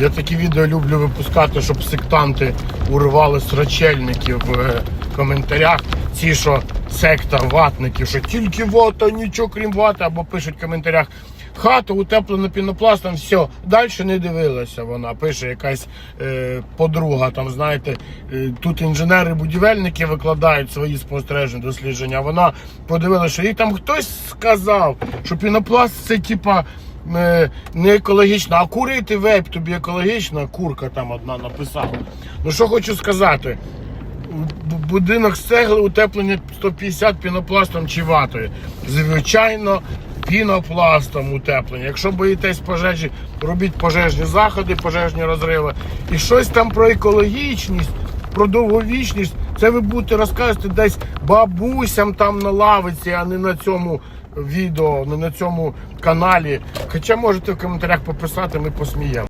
Я такі відео люблю випускати, щоб сектанти урвали срачельників в е, коментарях. Ці, що секта ватників, що тільки вата, нічого крім вати, або пишуть в коментарях. Хата утеплена пінопластом, все. Далі не дивилася вона. Пише якась е, подруга. Там знаєте, е, тут інженери-будівельники викладають свої спостереження, дослідження. Вона подивилася, що їй там хтось сказав, що пінопласт це типа е, не екологічно, а курити вейп тобі екологічно, курка там одна написала. Ну що хочу сказати. Будинок з цегли утеплення 150 пінопластом чи ватою. Звичайно, пінопластом утеплення. Якщо боїтесь пожежі, робіть пожежні заходи, пожежні розриви. І щось там про екологічність, про довговічність. Це ви будете розказувати десь бабусям там на лавиці, а не на цьому відео, не на цьому каналі. Хоча можете в коментарях пописати, ми посміємо.